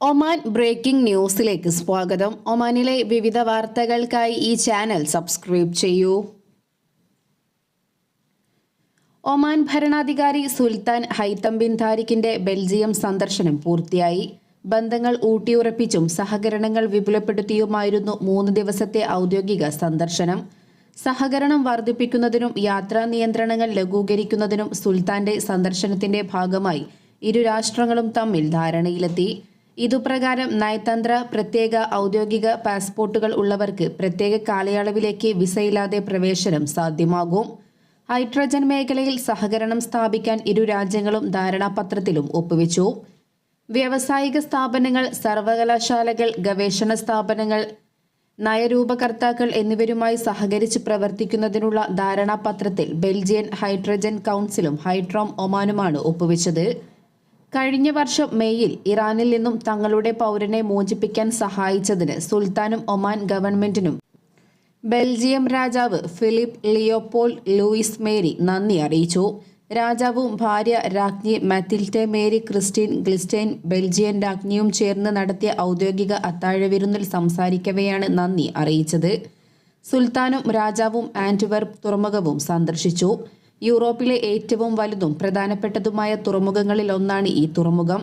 Oman breaking ന്യൂസിലേക്ക് സ്വാഗതം. ഒമാനിലെ വിവിധ വാർത്തകൾക്കായി ഈ ചാനൽ സബ്സ്ക്രൈബ് ചെയ്യൂ. ഒമാൻ ഭരണാധികാരി സുൽത്താൻ ഹൈത്തം ബിൻ താരിഖിന്റെ ബെൽജിയം സന്ദർശനം പൂർത്തിയായി. ബന്ധങ്ങൾ ഊട്ടിയുറപ്പിച്ചും സഹകരണങ്ങൾ വിപുലപ്പെടുത്തിയുമായിരുന്നു മൂന്ന് ദിവസത്തെ ഔദ്യോഗിക സന്ദർശനം. സഹകരണം വർദ്ധിപ്പിക്കുന്നതിനും യാത്രാ നിയന്ത്രണങ്ങൾ ലഘൂകരിക്കുന്നതിനും സുൽത്താന്റെ സന്ദർശനത്തിന്റെ ഭാഗമായി ഇരു രാഷ്ട്രങ്ങളും തമ്മിൽ ധാരണയിലെത്തി. ഇതുപ്രകാരം നയതന്ത്ര പ്രത്യേക ഔദ്യോഗിക പാസ്പോർട്ടുകൾ ഉള്ളവർക്ക് പ്രത്യേക കാലയളവിലേക്ക് വിസയില്ലാതെ പ്രവേശനം സാധ്യമാകും. ഹൈഡ്രജൻ മേഖലയിൽ സഹകരണം സ്ഥാപിക്കാൻ ഇരു രാജ്യങ്ങളും ധാരണാപത്രത്തിലും ഒപ്പുവെച്ചു. വ്യാവസായിക സ്ഥാപനങ്ങൾ സർവകലാശാലകൾ ഗവേഷണ സ്ഥാപനങ്ങൾ നയരൂപകർത്താക്കൾ എന്നിവരുമായി സഹകരിച്ച് പ്രവർത്തിക്കുന്നതിനുള്ള ധാരണാപത്രത്തിൽ ബെൽജിയൻ ഹൈഡ്രജൻ കൗൺസിലും ഹൈഡ്രോം ഒമാനുമാണ് ഒപ്പുവെച്ചത്. കഴിഞ്ഞ വർഷം മെയ്യിൽ ഇറാനിൽ നിന്നും തങ്ങളുടെ പൗരനെ മോചിപ്പിക്കാൻ സഹായിച്ചതിന് സുൽത്താനും ഒമാൻ ഗവൺമെന്റിനും ബെൽജിയം രാജാവ് ഫിലിപ്പ് ലിയോപോൾ ലൂയിസ് മേരി നന്ദി അറിയിച്ചു. രാജാവും ഭാര്യ രാജ്ഞി മാത്തിൽറ്റെ മേരി ക്രിസ്റ്റീൻ ഗ്ലിസ്റ്റൈൻ ബെൽജിയൻ രാജ്ഞിയും ചേർന്ന് നടത്തിയ ഔദ്യോഗിക അത്താഴവിരുന്നിൽ സംസാരിക്കവെയാണ് നന്ദി അറിയിച്ചത്. സുൽത്താനും രാജാവും ആന്റ്വർപ്പ് തുറമുഖവും സന്ദർശിച്ചു. യൂറോപ്പിലെ ഏറ്റവും വലുതും പ്രധാനപ്പെട്ടതുമായ തുറമുഖങ്ങളിൽ ഒന്നാണ് ഈ തുറമുഖം.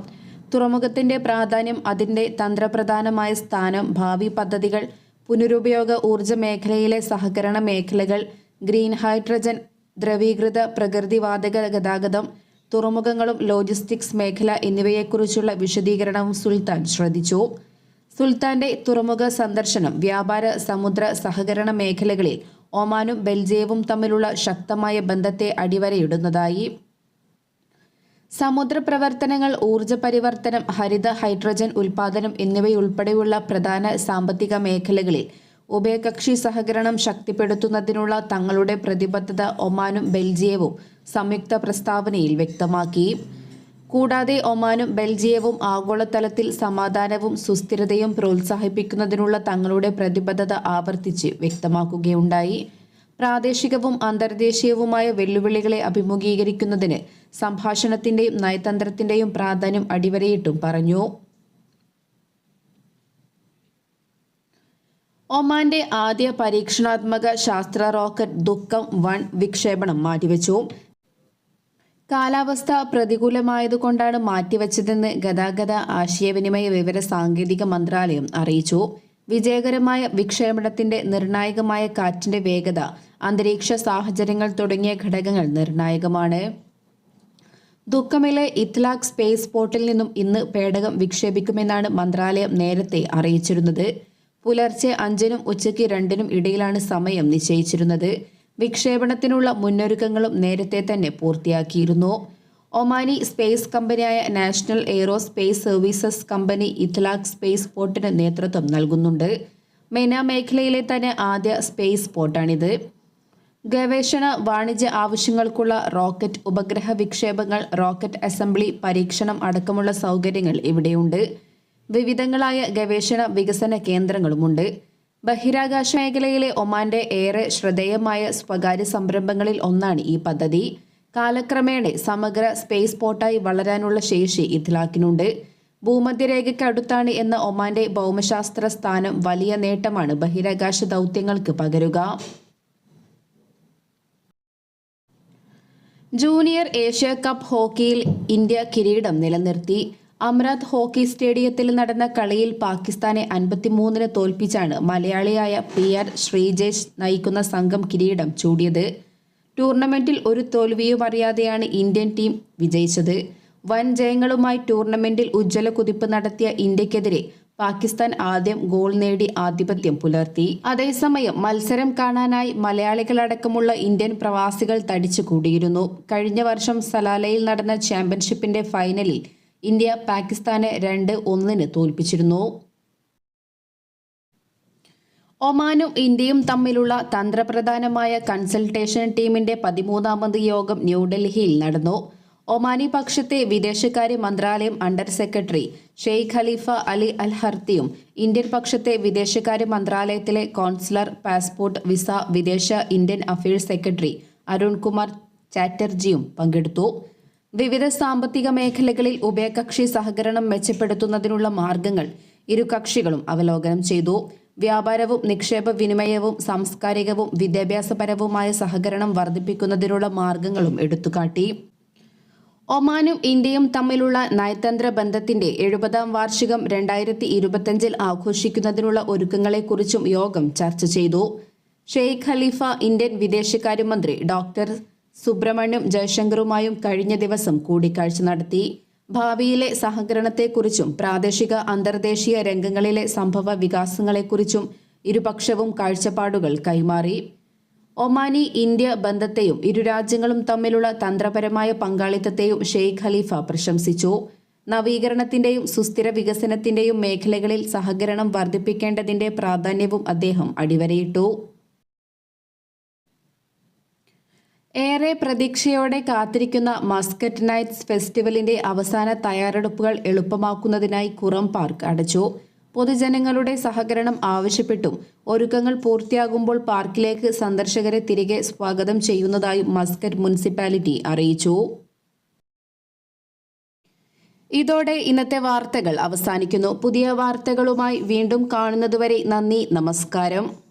തുറമുഖത്തിന്റെ പ്രാധാന്യം അതിന്റെ തന്ത്രപ്രധാനമായ സ്ഥാനം ഭാവി പദ്ധതികൾ പുനരുപയോഗ ഊർജ മേഖലയിലെ സഹകരണ മേഖലകൾ ഗ്രീൻ ഹൈഡ്രജൻ ദ്രവീകൃത പ്രകൃതിവാതക ഗതാഗതം തുറമുഖങ്ങളും ലോജിസ്റ്റിക്സ് മേഖല എന്നിവയെക്കുറിച്ചുള്ള വിശദീകരണവും സുൽത്താൻ ശ്രദ്ധിച്ചു. സുൽത്താന്റെ തുറമുഖ സന്ദർശനം വ്യാപാര സമുദ്ര സഹകരണ മേഖലകളിൽ ഒമാനും ബെൽജിയവും തമ്മിലുള്ള ശക്തമായ ബന്ധത്തെ അടിവരയിടുന്നതായി. സമുദ്ര പ്രവർത്തനങ്ങൾ ഊർജ പരിവർത്തനം ഹരിത ഹൈഡ്രജൻ ഉൽപാദനം എന്നിവയുൾപ്പെടെയുള്ള പ്രധാന സാമ്പത്തിക മേഖലകളിൽ ഉഭയകക്ഷി സഹകരണം ശക്തിപ്പെടുത്തുന്നതിനുള്ള തങ്ങളുടെ പ്രതിബദ്ധത ഒമാനും ബെൽജിയവും സംയുക്ത പ്രസ്താവനയിൽ വ്യക്തമാക്കി. കൂടാതെ ഒമാനും ബെൽജിയവും ആഗോളതലത്തിൽ സമാധാനവും സുസ്ഥിരതയും പ്രോത്സാഹിപ്പിക്കുന്നതിനുള്ള തങ്ങളുടെ പ്രതിബദ്ധത ആവർത്തിച്ച് വ്യക്തമാക്കുകയുണ്ടായി. പ്രാദേശികവും അന്തർദേശീയവുമായ വെല്ലുവിളികളെ അഭിമുഖീകരിക്കുന്നതിന് സംഭാഷണത്തിന്റെയും നയതന്ത്രത്തിന്റെയും പ്രാധാന്യം അടിവരയിട്ടും പറഞ്ഞു. ഒമാന്റെ ആദ്യ പരീക്ഷണാത്മക ശാസ്ത്ര റോക്കറ്റ് ദുഃഖം വൺ വിക്ഷേപണം മാറ്റിവെച്ചു. കാലാവസ്ഥ പ്രതികൂലമായതുകൊണ്ടാണ് മാറ്റിവെച്ചതെന്ന് ഗതാഗത ആശയവിനിമയ വിവര സാങ്കേതിക മന്ത്രാലയം അറിയിച്ചു. വിജയകരമായ വിക്ഷേപണത്തിന്റെ നിർണായകമായ കാറ്റിന്റെ വേഗത അന്തരീക്ഷ സാഹചര്യങ്ങൾ തുടങ്ങിയ ഘടകങ്ങൾ നിർണായകമാണ്. ദുഃഖമിലെ ഇത്ലാഖ് സ്പേസ് പോർട്ടിൽ നിന്നും ഇന്ന് പേടകം വിക്ഷേപിക്കുമെന്നാണ് മന്ത്രാലയം നേരത്തെ അറിയിച്ചിരുന്നത്. പുലർച്ചെ അഞ്ചിനും ഉച്ചയ്ക്ക് രണ്ടിനും ഇടയിലാണ് സമയം നിശ്ചയിച്ചിരുന്നത്. വിക്ഷേപണത്തിനുള്ള മുന്നൊരുക്കങ്ങളും നേരത്തെ തന്നെ പൂർത്തിയാക്കിയിരുന്നു. ഒമാനി സ്പേസ് കമ്പനിയായ national aerospace services company Etlaq space പോർട്ടിന് നേതൃത്വം നൽകുന്നുണ്ട്. മെന മേഖലയിലെ തന്നെ ആദ്യ സ്പേസ് പോർട്ടാണിത്. ഗവേഷണ വാണിജ്യ ആവശ്യങ്ങൾക്കുള്ള റോക്കറ്റ് ഉപഗ്രഹ വിക്ഷേപങ്ങൾ റോക്കറ്റ് അസംബ്ലി പരീക്ഷണം അടക്കമുള്ള സൗകര്യങ്ങൾ ഇവിടെയുണ്ട്. വിവിധങ്ങളായ ഗവേഷണ വികസന കേന്ദ്രങ്ങളുമുണ്ട്. ബഹിരാകാശ മേഖലയിലെ ഒമാന്റെ ഏറെ ശ്രദ്ധേയമായ സ്വകാര്യ സംരംഭങ്ങളിൽ ഒന്നാണ് ഈ പദ്ധതി. കാലക്രമേണ സമഗ്ര സ്പേസ് പോർട്ടായി വളരാനുള്ള ശേഷി ഇത്ലാക്കിനുണ്ട്. ഭൂമധ്യരേഖയ്ക്കടുത്താണ് എന്ന ഒമാന്റെ ഭൗമശാസ്ത്ര സ്ഥാനം വലിയ നേട്ടമാണ് ബഹിരാകാശ ദൗത്യങ്ങൾക്ക് പകരുക. ജൂനിയർ ഏഷ്യ കപ്പ് ഹോക്കിയിൽ ഇന്ത്യ കിരീടം നിലനിർത്തി. അമരാത് ഹോക്കി സ്റ്റേഡിയത്തിൽ നടന്ന കളിയിൽ പാകിസ്ഥാനെ അൻപത്തിമൂന്നിന് തോൽപ്പിച്ചാണ് മലയാളിയായ പി ആർ ശ്രീജേഷ് നയിക്കുന്ന സംഘം കിരീടം ചൂടിയത്. ടൂർണമെന്റിൽ ഒരു തോൽവിയും അറിയാതെയാണ് ഇന്ത്യൻ ടീം വിജയിച്ചത്. വൻ ജയങ്ങളുമായി ടൂർണമെന്റിൽ ഉജ്ജ്വല കുതിപ്പ് നടത്തിയ ഇന്ത്യക്കെതിരെ പാകിസ്ഥാൻ ആദ്യം ഗോൾ നേടി ആധിപത്യം പുലർത്തി. അതേസമയം മത്സരം കാണാനായി മലയാളികളടക്കമുള്ള ഇന്ത്യൻ പ്രവാസികൾ തടിച്ചു കൂടിയിരുന്നു കഴിഞ്ഞ വർഷം സലാലയിൽ നടന്ന ചാമ്പ്യൻഷിപ്പിന്റെ ഫൈനലിൽ ഇന്ത്യ പാകിസ്ഥാനെ രണ്ട് ഒന്നിന് തോൽപ്പിച്ചിരുന്നു. ഒമാനും ഇന്ത്യയും തമ്മിലുള്ള തന്ത്രപ്രധാനമായ കൺസൾട്ടേഷൻ ടീമിന്റെ പതിമൂന്നാമത് യോഗം ന്യൂഡൽഹിയിൽ നടന്നു. ഒമാനി പക്ഷത്തെ വിദേശകാര്യ മന്ത്രാലയം under secretary Sheikh Khalifa Ali Al ഹർത്തിയും Indian പക്ഷത്തെ വിദേശകാര്യ മന്ത്രാലയത്തിലെ കോൺസുലർ പാസ്പോർട്ട് വിസ വിദേശ ഇന്ത്യൻ അഫയേഴ്സ് സെക്രട്ടറി അരുൺകുമാർ ചാറ്റർജിയും പങ്കെടുത്തു. വിവിധ സാമ്പത്തിക മേഖലകളിൽ ഉഭയകക്ഷി സഹകരണം മെച്ചപ്പെടുത്തുന്നതിനുള്ള മാർഗങ്ങൾ ഇരു കക്ഷികളും അവലോകനം ചെയ്തു. വ്യാപാരവും നിക്ഷേപ വിനിമയവും സാംസ്കാരികവും വിദ്യാഭ്യാസപരവുമായ സഹകരണം വർദ്ധിപ്പിക്കുന്നതിനുള്ള മാർഗങ്ങളും എടുത്തുകാട്ടി. ഒമാനും ഇന്ത്യയും തമ്മിലുള്ള നയതന്ത്ര ബന്ധത്തിന്റെ എഴുപതാം വാർഷികം രണ്ടായിരത്തി ഇരുപത്തിയഞ്ചിൽ ആഘോഷിക്കുന്നതിനുള്ള ഒരുക്കങ്ങളെക്കുറിച്ചും യോഗം ചർച്ച ചെയ്തു. ഷെയ്ഖ് ഖലീഫ ഇന്ത്യൻ വിദേശകാര്യമന്ത്രി ഡോക്ടർ സുബ്രഹ്മണ്യം ജയശങ്കറുമായും കഴിഞ്ഞ ദിവസം കൂടിക്കാഴ്ച നടത്തി. ഭാവിയിലെ സഹകരണത്തെക്കുറിച്ചും പ്രാദേശിക അന്തർദേശീയ രംഗങ്ങളിലെ സംഭവ വികാസങ്ങളെക്കുറിച്ചും ഇരുപക്ഷവും കാഴ്ചപ്പാടുകൾ കൈമാറി. ഒമാനി ഇന്ത്യ ബന്ധത്തെയും ഇരു രാജ്യങ്ങളും തമ്മിലുള്ള തന്ത്രപരമായ പങ്കാളിത്തത്തെയും ഷെയ്ഖ് ഖലീഫ പ്രശംസിച്ചു. നവീകരണത്തിന്റെയും സുസ്ഥിര വികസനത്തിന്റെയും മേഖലകളിൽ സഹകരണം വർദ്ധിപ്പിക്കേണ്ടതിന്റെ പ്രാധാന്യവും അദ്ദേഹം അടിവരയിട്ടു. ഏറെ പ്രതീക്ഷയോടെ കാത്തിരിക്കുന്ന മസ്കറ്റ് നൈറ്റ്സ് ഫെസ്റ്റിവലിന്റെ അവസാന തയ്യാറെടുപ്പുകൾ എളുപ്പമാക്കുന്നതിനായി കുറം പാർക്ക് അടച്ചു. പൊതുജനങ്ങളുടെ സഹകരണം ആവശ്യപ്പെട്ടും ഒരുക്കങ്ങൾ പൂർത്തിയാകുമ്പോൾ പാർക്കിലേക്ക് സന്ദർശകരെ തിരികെ സ്വാഗതം ചെയ്യുന്നതായും മസ്കറ്റ് മുനിസിപ്പാലിറ്റി അറിയിച്ചു. ഇതോടെ ഇന്നത്തെ വാർത്തകൾ അവസാനിക്കുന്നു. പുതിയ വാർത്തകളുമായി വീണ്ടും കാണുന്നതുവരെ നന്ദി നമസ്കാരം.